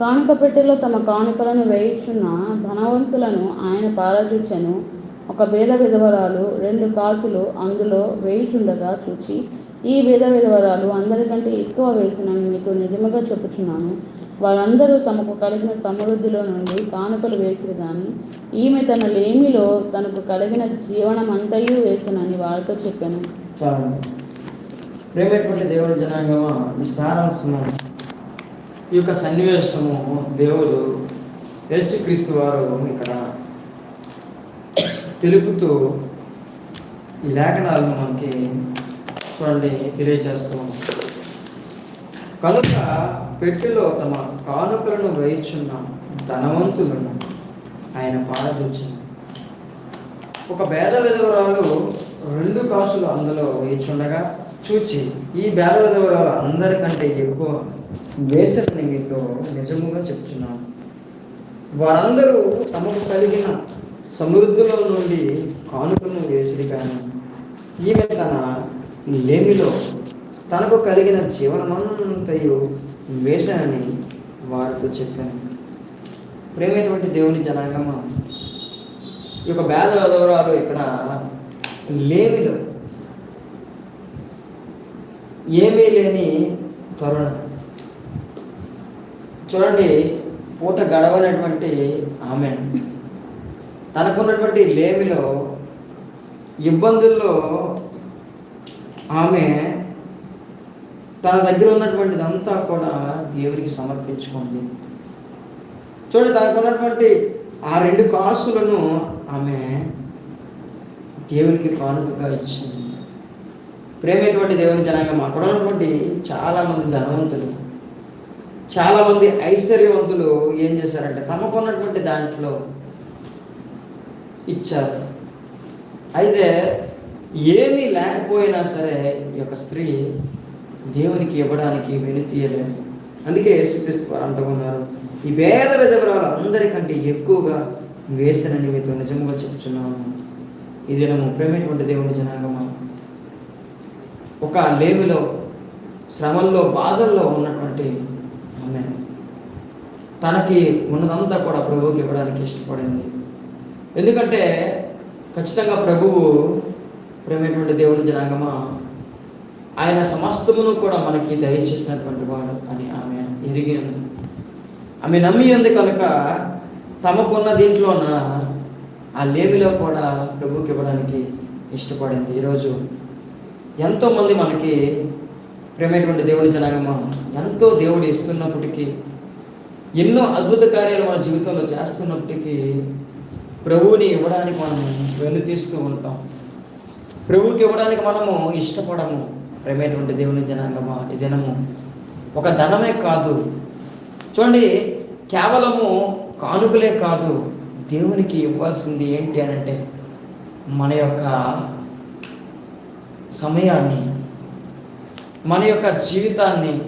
కానుక పెట్టెలో తమ కానుకలను వేయుచున్న ధనవంతులను ఆయన పారజూచెను. ఒక వేద విధవరాలు రెండు కాసులు అందులో వేయుచుండగా చూచి ఈ వేద విధవరాలు అందరికంటే ఎక్కువ వేసినని మీతో నిజముగా చెప్పుచున్నాను. వారందరూ తమకు కలిగిన సమృద్ధిలో నుండి కానుకలు వేసిరు కానీ ఈమె తన లేమిలో తనకు కలిగిన జీవనమంతయు వేసునని వారితో చెప్పాను. చాలండి. ప్రేమటువంటి జనాంగమా? ఈ సారాంశము. ఈ యొక్క సన్నివేశము దేవుడు యేసుక్రీస్తు వారు ఇక్కడ తెలుపుతూ ఈ లేఖనాలను మనకి చూడండి తెలియజేస్తూ కనుక పెట్టిలో తమ కానుకలను వేయిచున్న ధనవంతులను ఆయన పారదూచిన ఒక భేద విధవరాలు రెండు కాసులు అందులో వేయిచుండగా చూచి ఈ భేద విధవరాలు అందరికంటే ఎక్కువ వేసని మీతో నిజముగా చెప్తున్నాను. వారందరూ తమకు కలిగిన సమృద్ధిలో నుండి కానుకను వేసిరి కానీ ఈమె తన లేమిలో తనకు కలిగిన జీవనమంతయు వేశానని వారితో చెప్పాను. ప్రేమైనటువంటి దేవుని జనాగమ ఈ యొక్క వేద విధవరాలు ఇక్కడ లేమిలో ఏమీ లేని తరుణం. చూడండి పూట గడవనటువంటి ఆమె. తనకున్నటువంటి లేమిలో ఇబ్బందుల్లో ఆమె తన దగ్గర ఉన్నటువంటిదంతా కూడా దేవునికి సమర్పించుకుంది. చూడండి తనకు ఉన్నటువంటి ఆ రెండు కాసులను ఆమె దేవునికి కానుకగా ఇచ్చింది. ప్రేమైనటువంటి దేవుని జనాంగం అక్కడ ఉన్నటువంటి చాలామంది ధనవంతులు. చాలామంది ఐశ్వర్యవంతులు ఏం చేశారంటే తమకున్నటువంటి దాంట్లో ఇచ్చారు. అయితే ఏమీ లేకపోయినా సరే ఈ యొక్క స్త్రీ దేవునికి ఇవ్వడానికి వెనుతీయలేదు అందుకే యేసుక్రీస్తు వారు అంటున్నారు ఈ భేద విధవరాలు అందరికంటే ఎక్కువగా వేసనని మీతో నిజంగా చెప్తున్నాను ఇది దినము ప్రేమైనటువంటి దేవుని జనాగమా? ఒక లేమిలో శ్రమంలో బాధల్లో ఉన్నటువంటి తనకి ఉన్నదంతా కూడా ప్రభువుకి ఇవ్వడానికి ఇష్టపడింది. ఎందుకంటే ఖచ్చితంగా ప్రభువు ప్రేమైనటువంటి దేవుని జనాంగమా? ఆయన సమస్తమును కూడా మనకి దయచేసినటువంటి వాడు అని ఆమె ఎరిగి ఉంది. ఆమె నమ్మి ఉంది కనుక తమకున్న దీంట్లోన ఆ లేమిలో కూడా ప్రభుకి ఇవ్వడానికి ఇష్టపడింది. ఈరోజు ఎంతోమంది మనకి ప్రేమైనటువంటి దేవుని జనాంగమా? ఎంతో దేవుడు ఇస్తున్నప్పటికీ ఎన్నో అద్భుత కార్యాలు మన జీవితంలో చేస్తున్నప్పటికీ ప్రభువుని ఇవ్వడానికి మనము వెనుతీస్తూ ఉంటాం. ప్రభువుకి ఇవ్వడానికి మనము ఇష్టపడము. ప్రేమైనటువంటి దేవుని జనాంగమా? ఈ దినము ఒక ధనమే కాదు. చూడండి కేవలము కానుకలే కాదు. దేవునికి ఇవ్వాల్సింది ఏంటి అని అంటే మన యొక్క సమయాన్ని మన యొక్క జీవితాన్ని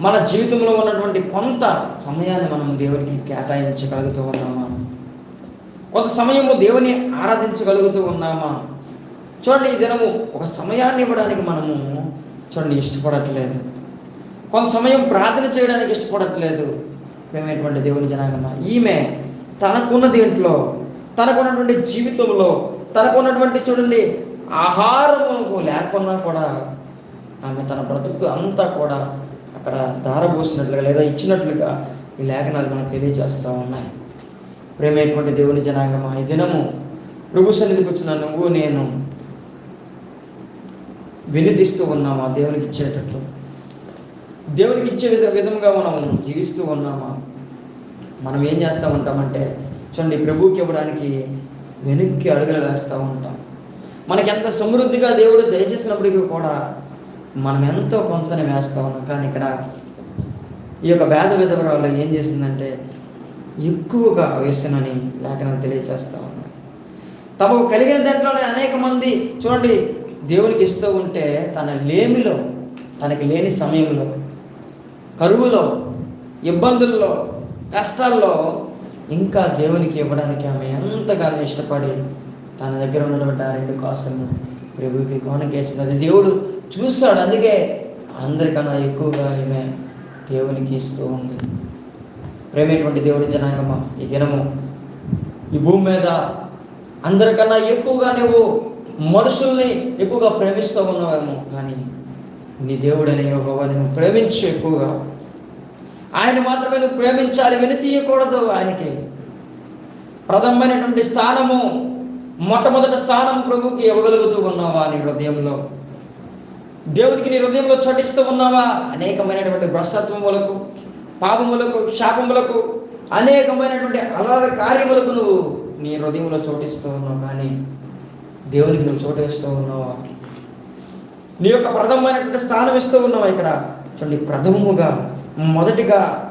మన జీవితంలో ఉన్నటువంటి కొంత సమయాన్ని మనం దేవునికి కేటాయించగలుగుతూ ఉన్నామా? కొంత సమయము దేవుని ఆరాధించగలుగుతూ ఉన్నామా? చూడండి ఈ దినము ఒక సమయాన్ని ఇవ్వడానికి మనము చూడండి ఇష్టపడట్లేదు. కొంత సమయం ప్రార్థన చేయడానికి ఇష్టపడట్లేదు. మేమేటువంటి దేవుని జనాంగమా ఈమె తనకున్న దీంట్లో తనకున్నటువంటి జీవితంలో తనకున్నటువంటి చూడండి ఆహారము లేకున్నా కూడా ఆమె తన బ్రతుకు అంతా కూడా అక్కడ దారబోసినట్లుగా లేదా ఇచ్చినట్లుగా ఈ లేఖనాలు మనకు తెలియజేస్తూ ఉన్నాయి. ప్రేమైనటువంటి దేవుని జనాంగమా ఈ దినము ప్రభు సన్నిధికి వచ్చిన నువ్వు నేను వినిదిస్తూ ఉన్నామా? దేవునికి ఇచ్చేటట్లు. దేవునికి ఇచ్చే విధ విధంగా మనం జీవిస్తూ ఉన్నామా? మనం ఏం చేస్తూ ఉంటామంటే చూడండి ప్రభువుకి ఇవ్వడానికి వెనక్కి అడుగులు వేస్తూ ఉంటాం. మనకి ఎంత సమృద్ధిగా దేవుడు దయచేసినప్పటికీ కూడా మనం ఎంతో కొంతని వేస్తా ఉన్నాం. కానీ ఇక్కడ ఈ యొక్క భేద విధవరాలు ఏం చేసిందంటే ఎక్కువగా వేసినని లేఖనం తెలియజేస్తూ ఉన్నాయి తమకు కలిగిన దాంట్లోనే అనేక మంది చూడండి దేవునికి ఇస్తూ ఉంటే తన లేమిలో తనకి లేని సమయంలో కరువులో ఇబ్బందుల్లో కష్టాల్లో ఇంకా దేవునికి ఇవ్వడానికి ఆమె ఎంతగానో ఇష్టపడి తన దగ్గర ఉన్నటువంటి ఆ రెండు కాసులను ప్రభుకి కోనకేసింది అది దేవుడు చూస్తాడు. అందుకే అందరికన్నా ఎక్కువగా ఆమె దేవునికి ఇస్తూ ఉంది. ప్రేమేటువంటి దేవుడి జనాంగమ్మ ఈ దినము ఈ భూమి మీద అందరికన్నా ఎక్కువగా నువ్వు మనుషుల్ని ఎక్కువగా ప్రేమిస్తూ ఉన్నావేమో. కానీ నీ దేవుడని యెహోవా నువ్వు ప్రేమించు ఎక్కువగా. ఆయన మాత్రమే నువ్వు ప్రేమించాలి వెనుతీయకూడదు ఆయనకి. ప్రథమైనటువంటి స్థానము మొట్టమొదటి స్థానం ప్రభుకి ఇవ్వగలుగుతూ ఉన్నావా నీ హృదయంలో? దేవునికి నీ హృదయంలో చోటిస్తూ ఉన్నావా? అనేకమైనటువంటి భ్రష్టత్వములకు పాపములకు శాపములకు అనేకమైనటువంటి అలర కార్యములకు నువ్వు నీ హృదయంలో చోటిస్తూ ఉన్నావు. కానీ దేవునికి నువ్వు చోటిస్తూ ఉన్నావా? నీ యొక్క ప్రథమమైనటువంటి స్థానం ఇస్తూ ఉన్నావా ఇక్కడ? చూడండి ప్రథముగా మొదటిగా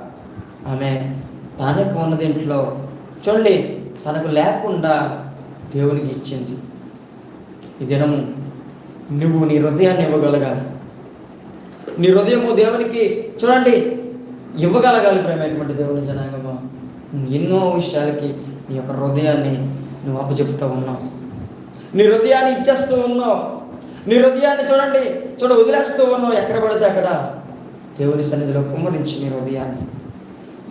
ఆమె తనకు ఉన్న దీంట్లో చూడండి తనకు లేకుండా దేవునికి ఇచ్చింది. ఈ దినము నువ్వు నీ హృదయాన్ని ఇవ్వగలగాలి నీ హృదయము దేవునికి చూడండి ఇవ్వగలగాలి ప్రేమైనటువంటి దేవుని జనాంగమా. ఎన్నో విషయాలకి నీ యొక్క హృదయాన్ని నువ్వు అప్పచెప్తూ ఉన్నావు. నీ హృదయాన్ని ఇచ్చేస్తూ ఉన్నావు. నీ హృదయాన్ని చూడండి చూడ వదిలేస్తూ ఉన్నావు. ఎక్కడ పడితే అక్కడ. దేవుని సన్నిధిలో కుమ్మరించి నీ హృదయాన్ని.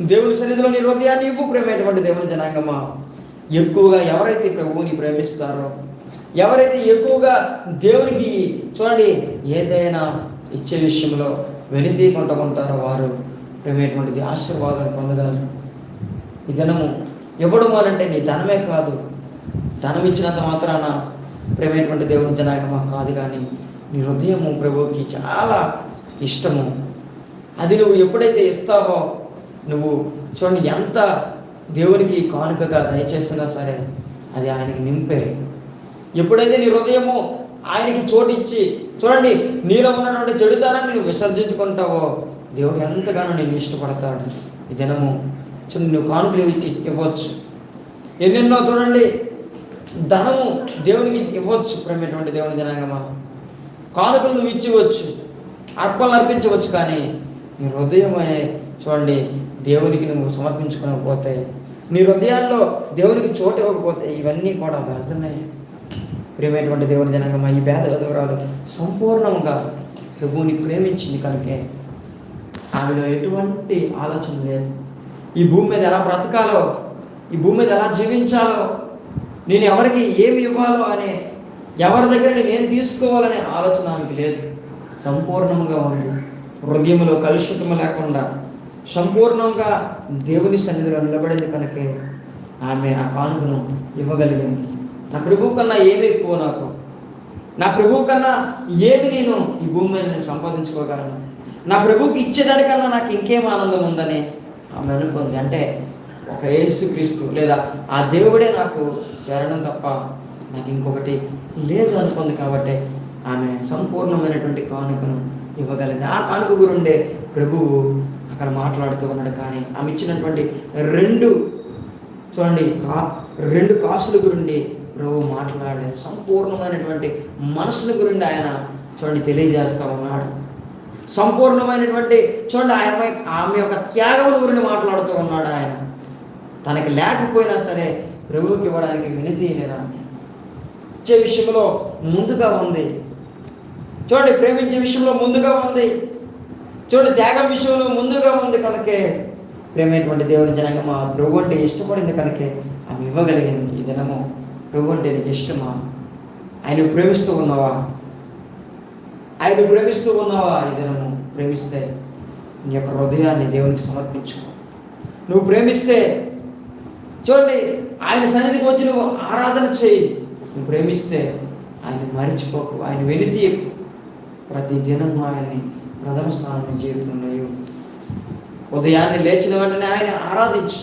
దేవుని సన్నిధిలో నీ హృదయాన్ని ఇవ్వు ప్రేమైనటువంటి దేవుని జనాంగమా. ఎక్కువగా ఎవరైతే ప్రభువుని ప్రేమిస్తారో ఎవరైతే ఎక్కువగా దేవునికి చూడండి ఏదైనా ఇచ్చే విషయంలో వెనుతీయకుండా ఉంటారో వారు ప్రేమైనటువంటిది ఆశీర్వాదాలు పొందగలరు. ఈ ధనము ఇవ్వడం అనంటే నీ ధనమే కాదు. ధనం ఇచ్చినంత మాత్రాన ప్రేమైనటువంటి దేవుని జనాగమా కాదు కానీ నీ హృదయము ప్రభువుకి చాలా ఇష్టము. అది నువ్వు ఎప్పుడైతే ఇస్తావో నువ్వు చూడండి ఎంత దేవునికి కానుకగా దయచేస్తున్నా సరే అది ఆయనకి నింపే. ఎప్పుడైతే నీ హృదయము ఆయనకి చోటిచ్చి చూడండి నీలో ఉన్నటువంటి చెడుతనాన్ని నువ్వు విసర్జించుకుంటావో దేవుడు ఎంతగానో నేను ఇష్టపడతాడు. ఈ దినము చూడండి నువ్వు కానుకలు ఇచ్చి ఇవ్వచ్చు. ఎన్నెన్నో చూడండి ధనము దేవునికి ఇవ్వచ్చు. ప్రేమటువంటి దేవుని జనాంగమా. కానుకలు నువ్వు ఇచ్చివచ్చు అర్పణలు అర్పించవచ్చు కానీ నీ హృదయమే చూడండి దేవునికి నువ్వు సమర్పించుకోకపోతే నీ హృదయాల్లో దేవునికి చోటు ఇవ్వకపోతే ఇవన్నీ కూడా వ్యర్థమే. ప్రియమైనటువంటి దేవుని జనాంగమా ఈ భేద దూరాలు సంపూర్ణంగా ప్రభువుని ప్రేమించింది కనుకే. ఆమెలో ఎటువంటి ఆలోచన లేదు. ఈ భూమి మీద ఎలా బ్రతకాలో ఈ భూమి మీద ఎలా జీవించాలో నేను ఎవరికి ఏమి ఇవ్వాలో అనే ఎవరి దగ్గర నేను ఏం తీసుకోవాలనే ఆలోచన ఆమెకి లేదు. సంపూర్ణంగా ఉంది. హృదయంలో కలుషితము లేకుండా సంపూర్ణంగా దేవుని సన్నిధిలో నిలబడింది కనుకే ఆమె ఆ కానుకను ఇవ్వగలిగింది. నా ప్రభు కన్నా ఏమి ఎక్కువ నాకు? నా ప్రభు కన్నా ఏమి నేను ఈ భూమి మీద నేను సంపాదించుకోగలను? నా ప్రభువుకి ఇచ్చేదానికన్నా నాకు ఇంకేం ఆనందం ఉందని ఆమె అనుకుంది. అంటే ఒక యేసుక్రీస్తు లేదా ఆ దేవుడే నాకు శరణం తప్ప నాకు ఇంకొకటి లేదు అనుకుంది కాబట్టి ఆమె సంపూర్ణమైనటువంటి కానుకను ఇవ్వగలిగింది. ఆ కానుక గురుండే ప్రభువు అక్కడ మాట్లాడుతూ ఉన్నాడు. కానీ ఆమె ఇచ్చినటువంటి రెండు చూడండి కా రెండు కాసుల గురించి ప్రభు మాట్లాడలేదు. సంపూర్ణమైనటువంటి మనసుల గురించి ఆయన చూడండి తెలియజేస్తూ ఉన్నాడు. సంపూర్ణమైనటువంటి చూడండి ఆమె ఆమె యొక్క త్యాగముల గురించి మాట్లాడుతూ ఉన్నాడు ఆయన. తనకి లేకపోయినా సరే ప్రభువుకి ఇవ్వడానికి వినతి ఆమె. ఇచ్చే విషయంలో ముందుగా ఉంది. చూడండి ప్రేమించే విషయంలో ముందుగా ఉంది. చూడండి త్యాగం విషయంలో ముందుగా ఉంది కనుకే. ప్రేమైనటువంటి దేవుని జనంగా మా ప్రభు అంటే ఇష్టపడింది కనుకే. ఆమె ఇవ్వగలిగింది ఈ దినము. ప్రభు అంటే నీకు ఇష్టమా? ఆయన ప్రేమిస్తూ ఉన్నావా? ఆయన ప్రేమిస్తూ ఉన్నావా ఈ దినము? ప్రేమిస్తే నీ యొక్క హృదయాన్ని దేవునికి సమర్పించుకో నువ్వు ప్రేమిస్తే చూడండి ఆయన సన్నిధికి వచ్చి నువ్వు ఆరాధన చేయి. నువ్వు ప్రేమిస్తే ఆయన మరిచిపోకు ఆయన వెలితీయకు ప్రతి దినము ఆయన్ని ప్రథమ స్థానం జీవితంలో ఉదయాన్నే లేచిన వెంటనే ఆయన ఆరాధించు.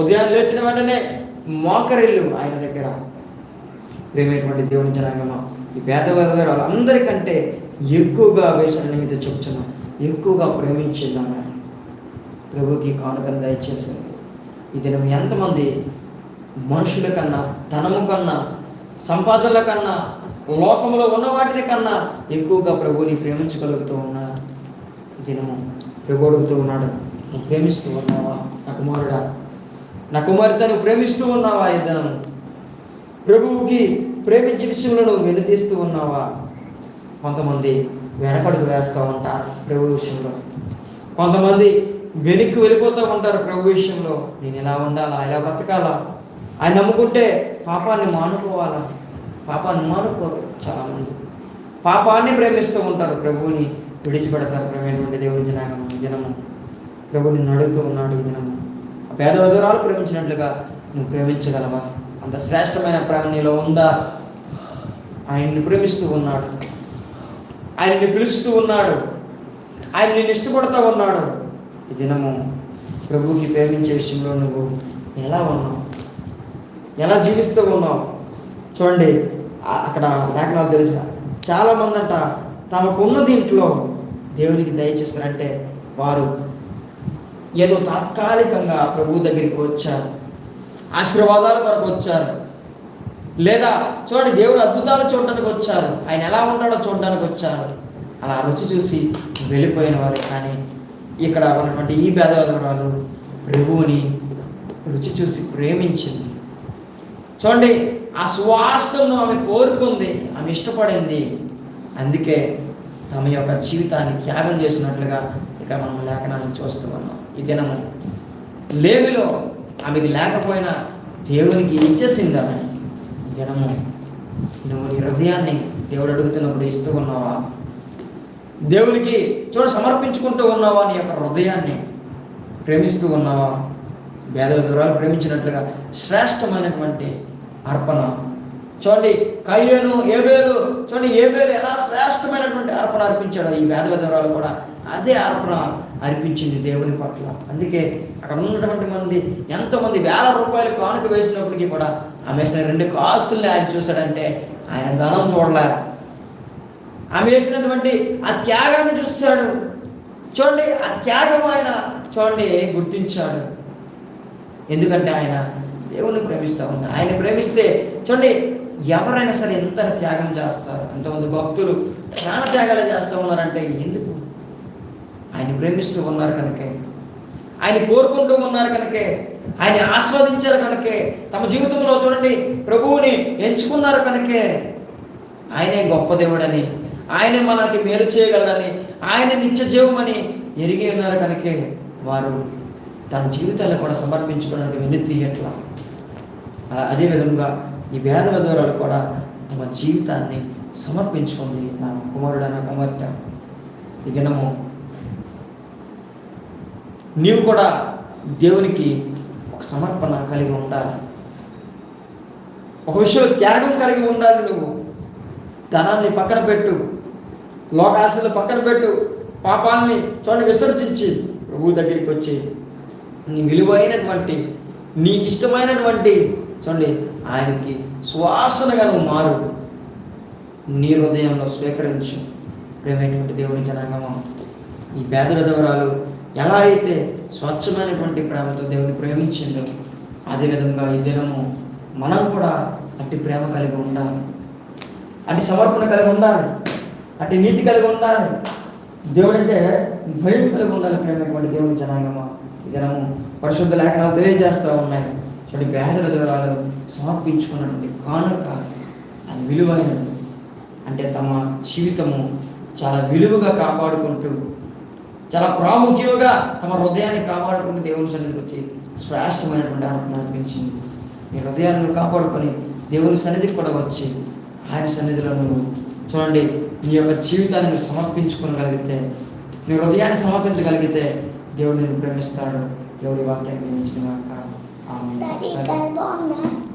ఉదయాన్నే లేచిన వెంటనే మోకరిల్లు ఆయన దగ్గర. ప్రేమైనటువంటి దేవుని జనాంగమా ఈ పేద వారు అందరికంటే ఎక్కువగా వేసిన మీద చెప్తున్నాం ఎక్కువగా ప్రేమించింది ఆయన ప్రభుకి కానుకను దయచేసింది. ఈ దినం ఎంతమంది మనుషుల కన్నా ధనము కన్నా సంపాదనల కన్నా లోకంలో ఉన్న వాటిని కన్నా ఎక్కువగా ప్రభువుని ప్రేమించగలుగుతూ ఉన్న దినము. ప్రభు అడుగుతూ ఉన్నాడు నువ్వు ప్రేమిస్తూ ఉన్నావా? నా కుమారుడా నా కుమార్తె నువ్వు ప్రేమిస్తూ ఉన్నావా ఈ ప్రభువుకి ప్రేమించే విషయంలో నువ్వు వెనుతీస్తూ ఉన్నావా? కొంతమంది వెనకడుగు వేస్తూ ఉంటారు ప్రభు విషయంలో. కొంతమంది వెనక్కి వెళ్ళిపోతూ ఉంటారు ప్రభు విషయంలో. నేను ఇలా ఉండాలా? ఇలా బ్రతకాలా? ఆయన నమ్ముకుంటే పాపాన్ని మానుకోవాలా? పాపాన్ని మానుకోరు చాలామంది. పాపాన్ని ప్రేమిస్తూ ఉంటారు. ప్రభువుని విడిచిపెడతారు. ప్రేమైనటువంటి దేవుని జనాగం ఈ దినము నడుగుతూ ఉన్నాడు ఈ దినము. పేద వధురాలు ప్రేమించినట్లుగా నువ్వు ప్రేమించగలవా? అంత శ్రేష్టమైన ప్రేమ నీలో ఉందా? ఆయన్ని ప్రేమిస్తూ ఉన్నాడు. ఆయన్ని పిలుస్తూ ఉన్నాడు. ఆయన నిన్ను ఇష్టపడుతూ ఉన్నాడు. ఈ దినము ప్రభువుకి ప్రేమించే విషయంలో నువ్వు ఎలా ఉన్నావు? ఎలా జీవిస్తూ ఉన్నావు? చూడండి అక్కడ లేఖనాలు తెలుసా చాలా మంది అంట తమకున్న దీంట్లో దేవునికి దయచేస్తారంటే వారు ఏదో తాత్కాలికంగా ప్రభు దగ్గరికి వచ్చారు. ఆశీర్వాదాల కొరకు వచ్చారు. లేదా చూడండి దేవుడు అద్భుతాలు చూడడానికి వచ్చారు. ఆయన ఎలా ఉంటాడో చూడడానికి వచ్చారు. అలా రుచి చూసి వెళ్ళిపోయిన వారు కానీ ఇక్కడ ఉన్నటువంటి ఈ పేదవాళ్ళు ప్రభువుని రుచి చూసి ప్రేమించింది. చూడండి ఆ సువాసనను ఆమె కోరుకుంది ఆమె ఇష్టపడింది. అందుకే తమ యొక్క జీవితాన్ని త్యాగం చేసినట్లుగా ఇక్కడ మనం లేఖనాలను చూస్తూ ఉన్నాం. ఈ దినము లేవిలో ఆమెకి లేకపోయినా దేవునికి ఇచ్చేసింది ఆమె. ఈ దినము నువ్వు నీ హృదయాన్ని దేవుడు అడుగుతున్నప్పుడు ఇస్తూ ఉన్నావా? దేవునికి చూడ సమర్పించుకుంటూ ఉన్నావా నీ యొక్క హృదయాన్ని? ప్రేమిస్తూ ఉన్నావా? వేద దూరాలు ప్రేమించినట్లుగా శ్రేష్టమైనటువంటి అర్పణ. చూడండి కయ్యను ఏబేలు చూడండి ఏబేలు ఎలా శ్రేష్టమైనటువంటి అర్పణ అర్పించాడో ఈ వేద దూరాలు కూడా అదే అర్పణ అర్పించింది దేవుని పట్ల. అందుకే అక్కడ ఉన్నటువంటి మంది ఎంతోమంది వేల రూపాయలు కానుక వేసినప్పటికీ కూడా ఆమె వేసిన రెండు కాసుల్ని ఆయన చూశాడంటే ఆయన ధనం చూడలే ఆమె వేసినటువంటి ఆ త్యాగాన్ని చూశాడు. చూడండి ఆ త్యాగం ఆయన చూడండి గుర్తించాడు. ఎందుకంటే ఆయన దేవుని ప్రేమిస్తూ ఉన్నారు. ఆయన ప్రేమిస్తే చూడండి ఎవరైనా సరే ఎంత త్యాగం చేస్తారు? ఎంతమంది భక్తులు ప్రాణ త్యాగాలు చేస్తూ ఉన్నారంటే ఎందుకు? ఆయన ప్రేమిస్తూ ఉన్నారు కనుకే. ఆయన కోరుకుంటూ ఉన్నారు కనుకే. ఆయన ఆస్వాదించారు కనుకే. తమ జీవితంలో చూడండి ప్రభువుని ఎంచుకున్నారు కనుకే. ఆయనే గొప్ప దేవుడని ఆయనే మనకి మేలు చేయగలడని ఆయన నిత్య జీవమని ఎరిగి ఉన్నారు కనుకే వారు. తన జీవితాన్ని కూడా సమర్పించుకోవడానికి వినతి ఎట్లా అదేవిధంగా అదే విధంగా ఈ భేద దూరాలు కూడా తమ జీవితాన్ని సమర్పించుకుంది నా కుమారుడు నా కుమార్తె. ఈ దినము నీవు కూడా దేవునికి ఒక సమర్పణ కలిగి ఉండాలి. ఒక విషయం త్యాగం కలిగి ఉండాలి నువ్వు. ధనాన్ని పక్కన పెట్టు లోకాశలు పక్కన పెట్టు పాపాలని చూడండి విసర్జించి ప్రభు దగ్గరికి వచ్చి విలువైనటువంటి నీకు ఇష్టమైనటువంటి చూడండి ఆయనకి సువాసనగా నువ్వు మారు. నీ హృదయంలో స్వీకరించు. ప్రేమైనటువంటి దేవుని జనాంగమా ఈ పేద విధవరాలు ఎలా అయితే స్వచ్ఛమైనటువంటి ప్రేమతో దేవుని ప్రేమించిందో అదేవిధంగా ఈ దినము మనం కూడా అట్టి ప్రేమ కలిగి ఉండాలి. అట్టి సమర్పణ కలిగి ఉండాలి. అట్టి నీతి కలిగి ఉండాలి. దేవుడంటే భయం కలిగి ఉండాలి ప్రేమైనటువంటి దేవుని జనాంగమా. దినము పరిశుద్ధ లేఖనాలు తెలియజేస్తూ ఉన్నాయి. చూడండి పేద ద్వారా సమర్పించుకున్నటువంటి కానుక అది విలువైనది. అంటే తమ జీవితము చాలా విలువగా కాపాడుకుంటూ చాలా ప్రాముఖ్యంగా తమ హృదయాన్ని కాపాడుకుంటూ దేవుని సన్నిధికి వచ్చి శ్రేష్టమైనటువంటి ఆత్మ అనిపించింది మీ హృదయాన్ని కాపాడుకొని దేవుని సన్నిధికి కూడా వచ్చి ఆయన సన్నిధిలో నువ్వు చూడండి నీ యొక్క జీవితాన్ని నువ్వు సమర్పించుకోగలిగితే నీ హృదయాన్ని సమర్పించగలిగితే దేవుడు నిన్ను ప్రేమిస్తాడు. దేవుడి వాక్యాన్ని ప్రేమించిన Daddy, ఆమె.